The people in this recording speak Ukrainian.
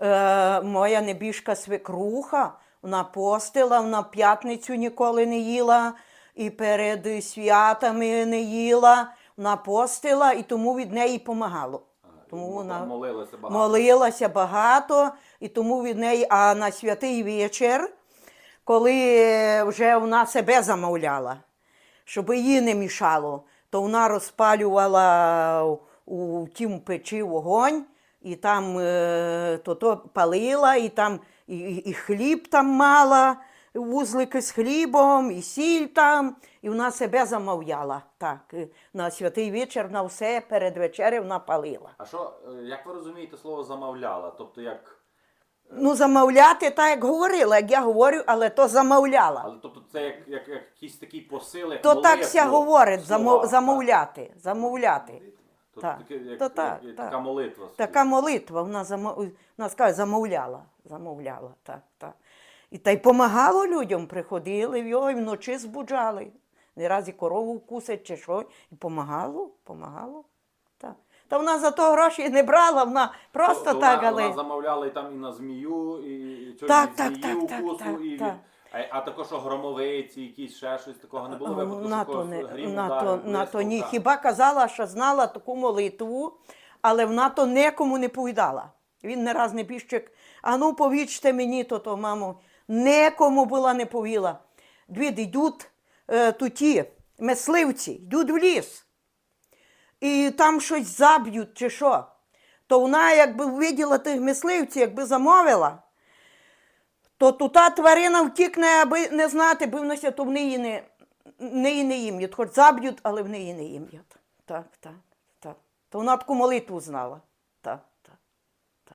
е, моя небіжка свекруха, вона постила, вона п'ятницю ніколи не їла, і перед святами не їла. Вона постила, і тому від неї помагало. Тому вона там молилися багато. молилася багато, і тому від неї, а на святий вечір, коли вже вона себе замовляла, щоб їй не мішало, то вона розпалювала у тім печі вогонь, і там е, то, то палила, і там і, і- і хліб там мала, вузлики з хлібом, і сіль там, і вона себе замовляла. Так, е, на святий вечір, на все перед вечерею вона палила. А що, е, як ви розумієте слово замовляла? Тобто як. Ну, замовляти, так як говорила, як я говорю, але то замовляла. Але тобто це як, як, як якісь такі посили. То так ся говорить, замов, замовляти, замовляти. То Так, таке, як, то так, як- як так. така молитва. собі. Така молитва, вона, замо... вона скаже, замовляла, замовляла, так, так. І та й помагало людям, приходили в його і вночі збуджали. Не раз і корову вкусить чи що, і помагало, помагало. Так. Та вона за то гроші не брала, вона просто То- то так, вона, але. вона замовляла і там і на змію, і, і чогось Так, від так, змії так, так, укусу, так, і від... так. А, а також громовиці, якісь ще щось такого не було випадку, що На то, не, грім на, ударив, на то ні. Хіба казала, що знала таку молитву, але вона то нікому не повідала. Він не раз небіжчик, а ну повічте мені то, то, мамо, нікому була не повіла. Двід йдуть е, туті, мисливці, йдуть в ліс. І там щось заб'ють чи що. То вона, якби виділа тих мисливців, якби замовила, то тута тварина втікне, аби не знати, бо внося, то в неї не, неї не їм'ять. Хоч заб'ють, але в неї не їм'ять. Так, так, так. То вона таку молитву знала. Так.